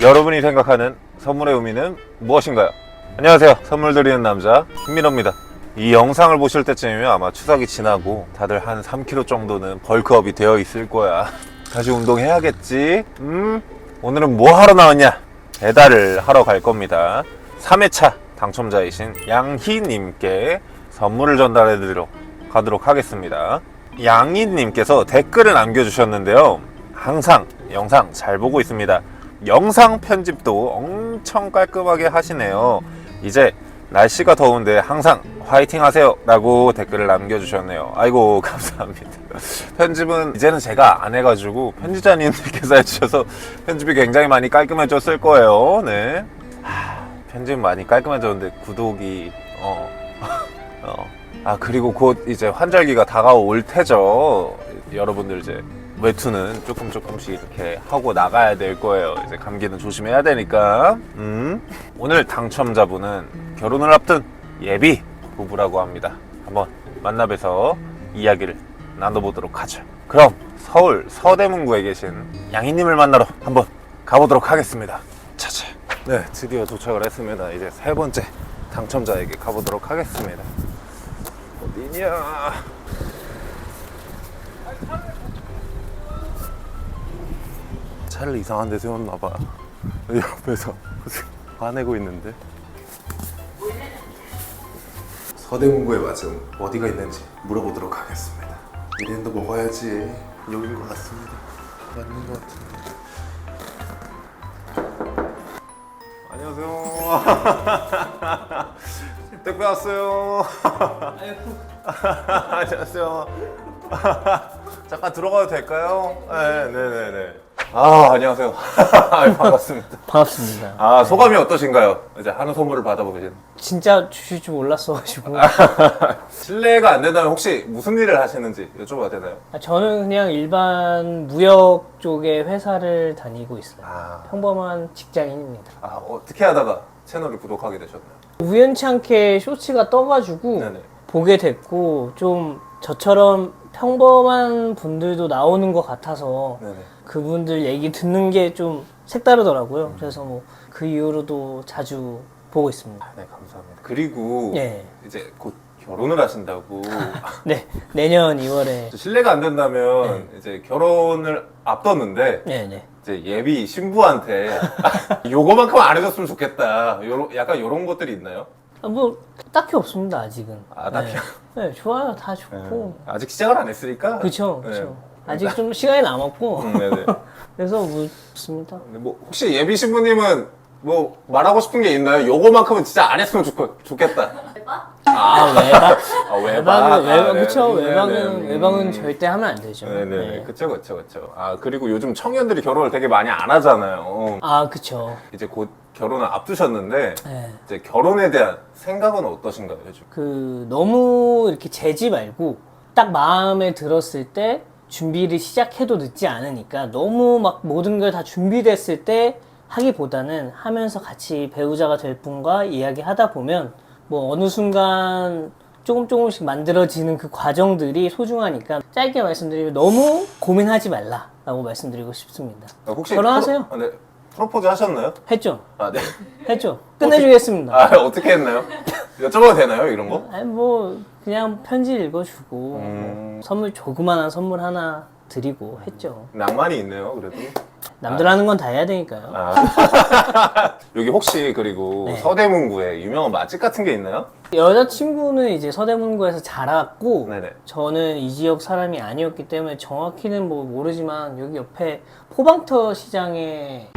여러분이 생각하는 선물의 의미는 무엇인가요? 안녕하세요. 선물 드리는 남자 김민호입니다. 이 영상을 보실 때쯤이면 아마 추석이 지나고 다들 한 3kg 정도는 벌크업이 되어 있을 거야. 다시 운동해야겠지? 음? 오늘은 뭐 하러 나왔냐? 배달을 하러 갈 겁니다. 3회차 당첨자이신 양희님께 선물을 전달해 드리러 가도록 하겠습니다. 양희님께서 댓글을 남겨주셨는데요. 항상 영상 잘 보고 있습니다. 영상 편집도 엄청 깔끔하게 하시네요. 이제 날씨가 더운데 항상 화이팅 하세요 라고 댓글을 남겨주셨네요. 아이고, 감사합니다. 편집은 이제는 제가 안 해가지고 편집자님들께서 해주셔서 편집이 굉장히 많이 깔끔해졌을 거예요. 네. 하, 편집 많이 깔끔해졌는데 구독이, 어, 어. 아, 그리고 곧 이제 환절기가 다가올 테죠. 여러분들 이제 외투는 조금 조금씩 이렇게 하고 나가야 될 거예요. 이제 감기는 조심해야 되니까. 음. 오늘 당첨자분은 결혼을 앞둔 예비 부부라고 합니다. 한번 만나뵈서 이야기를 나눠보도록 하죠. 그럼 서울 서대문구에 계신 양희님을 만나러 한번 가보도록 하겠습니다. 차차. 네, 드디어 도착을 했습니다. 이제 세 번째 당첨자에게 가보도록 하겠습니다. 어디냐? 차를 이상한 데 세웠나 봐. 옆에서 화내고 있는데. 서대문구에 맞은 어디가 있는지 물어보도록 하겠습니다. 이랜도 먹어야지. 여긴 것 같습니다. 맞는 것 같은데. 안녕하세요. 택배 왔어요. 안녕하세요. 잠깐 들어가도 될까요? 네, 네, 네, 네. 아, 안녕하세요. 아유, 반갑습니다. 반갑습니다. 아, 소감이 어떠신가요? 이제 하는 선물을 받아보신. 진짜 주실 줄 몰랐어가지고 실례가 안 된다면 혹시 무슨 일을 하시는지 여쭤봐도 되나요? 아, 저는 그냥 일반 무역 쪽의 회사를 다니고 있어요. 아, 평범한 직장인입니다. 아 어떻게 하다가 채널을 구독하게 되셨나요? 우연치 않게 쇼츠가 떠가지고 네네. 보게 됐고 좀 저처럼 평범한 분들도 나오는 것 같아서 네네. 그분들 얘기 듣는 게 좀 색다르더라고요. 그래서 뭐 그 이후로도 자주 보고 있습니다. 네, 감사합니다. 그리고 네. 이제 곧 결혼을 하신다고. 네 내년 2월에 실례가 안 된다면 이제 결혼을 앞뒀는데 네 네 이제 예비 신부한테 요거만큼 안 해줬으면 좋겠다. 요런 약간 요런 것들이 있나요? 아, 뭐 딱히 없습니다 아직은. 아, 딱히? 네, 네, 좋아요 다 좋고. 아직 시작을 안 했으니까. 그쵸 네. 그쵸. 아직 좀 시간이 남았고 음, 네네. 그래서 뭐 좋습니다. 근데 뭐 혹시 예비 신부님은 뭐 말하고 싶은 게 있나요? 요거만큼은 진짜 안 했으면 좋, 좋겠다. 아 외박 아, 외박은 외박 아, 네. 그쵸 네, 외박은 네, 음. 외박은 절대 하면 안 되죠. 네네. 네. 그쵸, 그쵸, 그쵸. 아, 그리고 요즘 청년들이 결혼을 되게 많이 안 하잖아요. 아 그쵸. 이제 곧 결혼을 앞두셨는데, 네. 이제 결혼에 대한 생각은 어떠신가요, 요즘? 그 너무 이렇게 재지 말고 딱 마음에 들었을 때 준비를 시작해도 늦지 않으니까 너무 막 모든 걸 다 준비됐을 때 하기보다는 하면서 같이 배우자가 될 분과 이야기하다 보면 뭐 어느 순간 조금 조금씩 만들어지는 그 과정들이 소중하니까 짧게 말씀드리면 너무 고민하지 말라라고 말씀드리고 싶습니다. 아, 혹시 결혼하세요. 프로, 아, 네. 프로포즈 하셨나요? 했죠? 아, 네. 했죠? 끝내주겠습니다. 아, 어떻게 했나요? 여쭤봐도 되나요, 이런 거? 아니 뭐 그냥 편지 읽어주고 음. 선물 조그만한 선물 하나 드리고 했죠. 낭만이 있네요, 그래도. 남들 하는 건 다 해야 되니까요. 아. 여기 혹시 그리고 네. 서대문구에 유명한 맛집 같은 게 있나요? 여자친구는 이제 서대문구에서 자랐고 네네. 저는 이 지역 사람이 아니었기 때문에 정확히는 뭐 모르지만 여기 옆에 포방터 시장에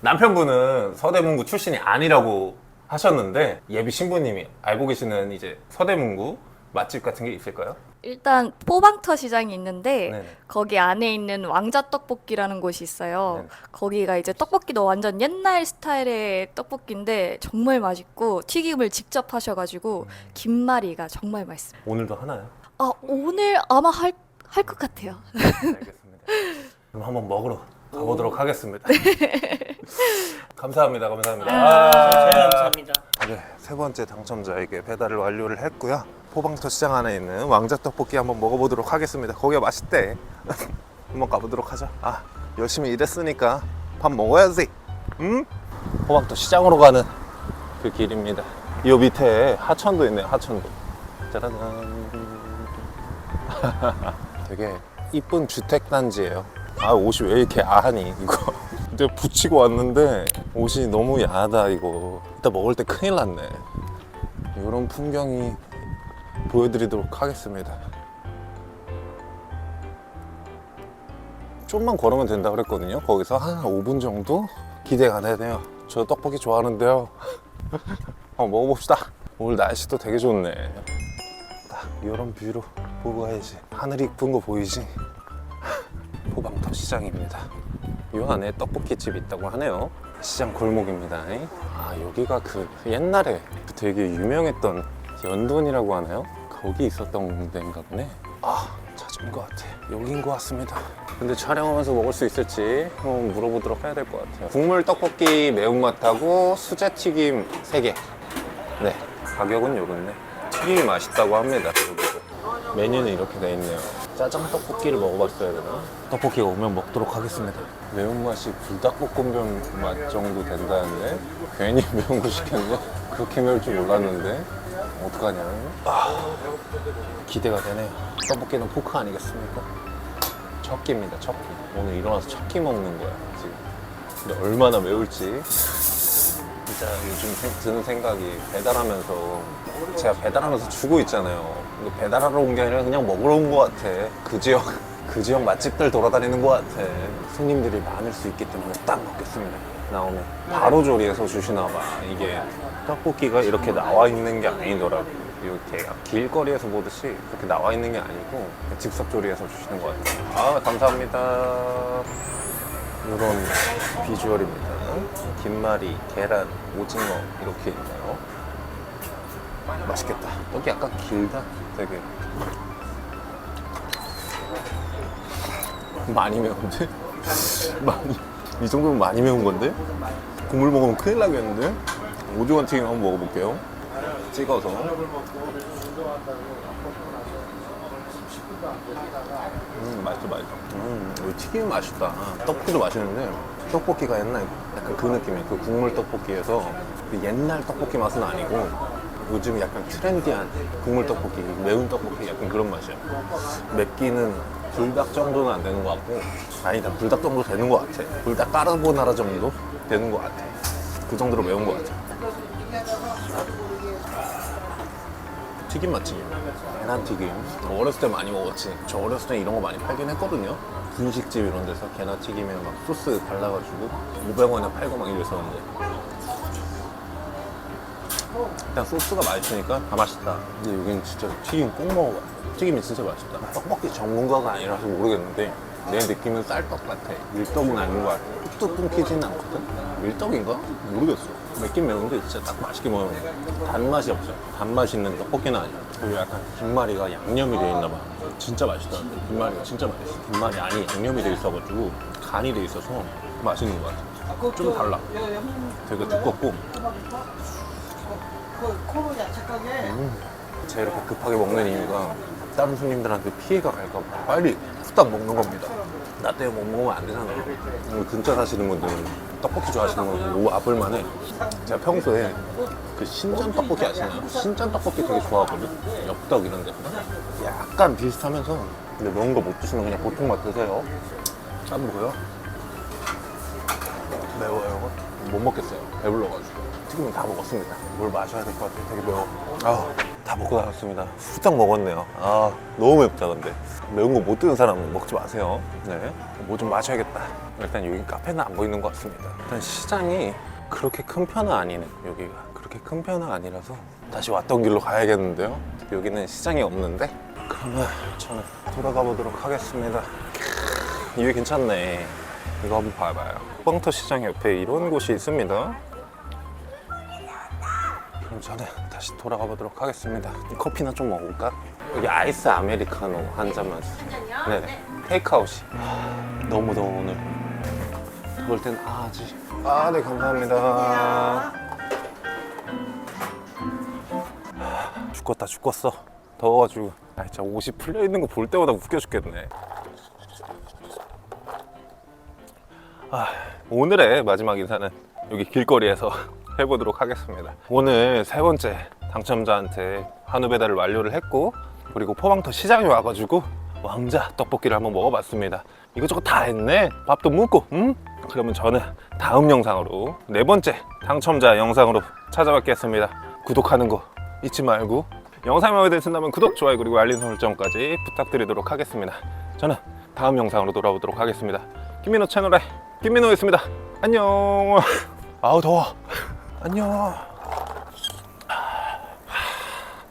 남편분은 서대문구 출신이 아니라고 하셨는데 예비 신부님이 알고 계시는 이제 서대문구 맛집 같은 게 있을까요? 일단 포방터 시장이 있는데 네네. 거기 안에 있는 왕자 떡볶이라는 곳이 있어요. 네네. 거기가 이제 떡볶이도 완전 옛날 스타일의 떡볶이인데 정말 맛있고 튀김을 직접 하셔가지고 김말이가 정말 맛있습니다. 오늘도 하나요? 아 오늘 아마 할 할 것 같아요. 알겠습니다. 그럼 한번 먹으러 가보도록 하겠습니다. 감사합니다. 감사합니다. 아, 감사합니다. 네, 세 번째 당첨자에게 배달을 완료를 했고요. 포방터 시장 안에 있는 왕자 떡볶이 한번 먹어보도록 하겠습니다. 거기가 맛있대. 한번 가보도록 하죠. 아, 열심히 일했으니까 밥 먹어야지. 응? 호박도 시장으로 가는 그 길입니다. 이 밑에 하천도 있네요. 하천도. 짜라잔. 되게 이쁜 주택 단지예요. 아 옷이 왜 이렇게 야하니 이거. 이제 붙이고 왔는데 옷이 너무 야하다 이거. 이따 먹을 때 큰일 났네. 이런 풍경이 보여드리도록 하겠습니다. 좀만 걸으면 된다 그랬거든요. 거기서 한 5분 정도 기대가 되네요. 저 떡볶이 좋아하는데요. 한번 먹어봅시다. 오늘 날씨도 되게 좋네. 딱 이런 뷰로 보고 가야지. 하늘이 이쁜 거 보이지? 포방터 시장입니다. 이 안에 떡볶이 집이 있다고 하네요. 시장 골목입니다. 아 여기가 그 옛날에 그 되게 유명했던 연돈이라고 하나요? 거기 있었던 데인가 보네. 아 찾은 것 같아. 여긴 것 같습니다. 근데 촬영하면서 먹을 수 있을지 한번 물어보도록 해야 될 것 같아요. 국물 떡볶이 매운맛하고 수제 튀김 3개. 네. 가격은 요렇네. 튀김이 맛있다고 합니다. 메뉴는 이렇게 돼 있네요. 짜장 떡볶이를 먹어봤어야 되나? 떡볶이가 오면 먹도록 하겠습니다. 매운맛이 불닭볶음면 맛 정도 된다는데 괜히 매운 거 시켰네. 그렇게 매울 줄 몰랐는데 어떡하냐? 아, 기대가 되네요. 떡볶이는 포크 아니겠습니까? 첫 끼입니다, 첫 끼. 오늘 일어나서 첫 끼 먹는 거야, 지금. 근데 얼마나 매울지. 진짜 요즘 생- 드는 생각이 배달하면서 제가 배달하면서 주고 있잖아요. 배달하러 온 게 아니라 그냥 먹으러 온 것 같아. 그 지역, 그 지역 맛집들 돌아다니는 것 같아. 손님들이 많을 수 있기 때문에 딱 먹겠습니다. 나오면 바로 조리해서 주시나 봐. 이게 떡볶이가 이렇게 나와 있는 게 아니더라고. 이렇게 길거리에서 보듯이 그렇게 나와 있는 게 아니고 즉석 조리해서 주시는 것 같아요. 아, 감사합니다. 이런 비주얼입니다. 김말이, 계란, 오징어 이렇게 있네요. 맛있겠다. 떡이 약간 길다. 되게 많이 매운데? 많이 이 정도면 많이 매운 건데? 국물 먹으면 큰일 나겠는데? 오징어 튀김 한번 먹어볼게요. 찍어서. 음, 맛있어, 맛있어. 음, 이 튀김 맛있다. 떡볶이도 맛있는데, 떡볶이가 옛날 약간 그 느낌이야. 그 국물 떡볶이에서 그 옛날 떡볶이 맛은 아니고, 요즘 약간 트렌디한 국물 떡볶이, 매운 떡볶이 약간 그런 맛이야. 맵기는 불닭 정도는 안 되는 것 같고, 아니다, 불닭 정도 되는 것 같아. 불닭 까르보나라 정도 되는 것 같아. 그 정도로 매운 것 같아. 튀김 맛집. 계란튀김. 어렸을 때 많이 먹었지. 저 어렸을 때 이런 거 많이 팔긴 했거든요. 분식집 이런 데서 계란튀김에 막 소스 발라가지고 500원에 팔고 막 이랬었는데. 일단 소스가 맛있으니까 다 맛있다. 근데 여기는 진짜 튀김 꼭 먹어봐. 튀김이 진짜 맛있다. 떡볶이 전문가가 아니라서 모르겠는데 내 느낌은 쌀떡 같아. 밀떡은 아닌 것 같아. 뚝뚝 끊기지는 않거든? 밀떡인가? 모르겠어 맵긴 매운데 진짜 딱 맛있게 먹으면 돼. 단맛이 없어. 단맛이 있는 떡볶이는 아니야. 그리고 약간 김말이가 양념이 돼 있나 봐. 진짜 맛있다. 김말이가 진짜 맛있어. 김말이 안이 양념이 돼 있어가지고 간이 돼 있어서 맛있는 것 같아. 좀 달라. 되게 두껍고. 제가 이렇게 급하게 먹는 이유가 다른 손님들한테 피해가 갈까 봐 빨리 후딱 먹는 겁니다. 나 때문에 못 먹으면 안 되잖아. 여기 근처 사시는 분들은 떡볶이 좋아하시는 분들 오 아플만 해. 제가 평소에 그 신전 떡볶이 아시나요? 신전 떡볶이 되게 좋아하거든. 엽떡 이런 데. 약간 비슷하면서 근데 매운 거못 드시면 그냥 보통 맛 드세요. 안 보여? 매워요. 못 먹겠어요. 배불러가지고. 튀김은 다 먹었습니다. 뭘 마셔야 될 것 같아요. 되게 매워. 아, 다 먹고 나왔습니다. 후딱 먹었네요. 아, 너무 맵다, 근데. 매운 거 못 드는 사람은 먹지 마세요. 네. 뭐 좀 마셔야겠다. 일단 여기 카페는 안 보이는 것 같습니다. 일단 시장이 그렇게 큰 편은 아니네, 여기가. 그렇게 큰 편은 아니라서 다시 왔던 길로 가야겠는데요. 여기는 시장이 없는데. 그러면 저는 돌아가 보도록 하겠습니다. 이게 괜찮네. 이거 한번 봐봐요. 뻥터 시장 옆에 이런 곳이 있습니다. 그럼 저는 다시 돌아가 보도록 하겠습니다. 커피나 좀 먹을까? 여기 아이스 아메리카노 한 잔만 주세요. 네 네. 테이크아웃이. 하, 너무 더워 오늘. 더울 땐 아지. 아, 네 감사합니다. 하, 죽겠다 죽겠어. 더워가지고. 아, 진짜 옷이 풀려 있는 거 볼 때마다 웃겨 죽겠네. 아, 오늘의 마지막 인사는 여기 길거리에서 해보도록 하겠습니다. 오늘 세 번째 당첨자한테 한우 배달을 완료를 했고 그리고 포항터 시장에 와가지고 왕자 떡볶이를 한번 먹어봤습니다. 이것저것 다 했네. 밥도 묻고, 음? 그러면 저는 다음 영상으로 네 번째 당첨자 영상으로 찾아뵙겠습니다. 구독하는 거 잊지 말고 영상이 마음에 드신다면 구독, 좋아요 그리고 알림 설정까지 부탁드리도록 하겠습니다. 저는 다음 영상으로 돌아오도록 하겠습니다. 김민호 채널의 김민호였습니다. 안녕. 아우 더워. 안녕.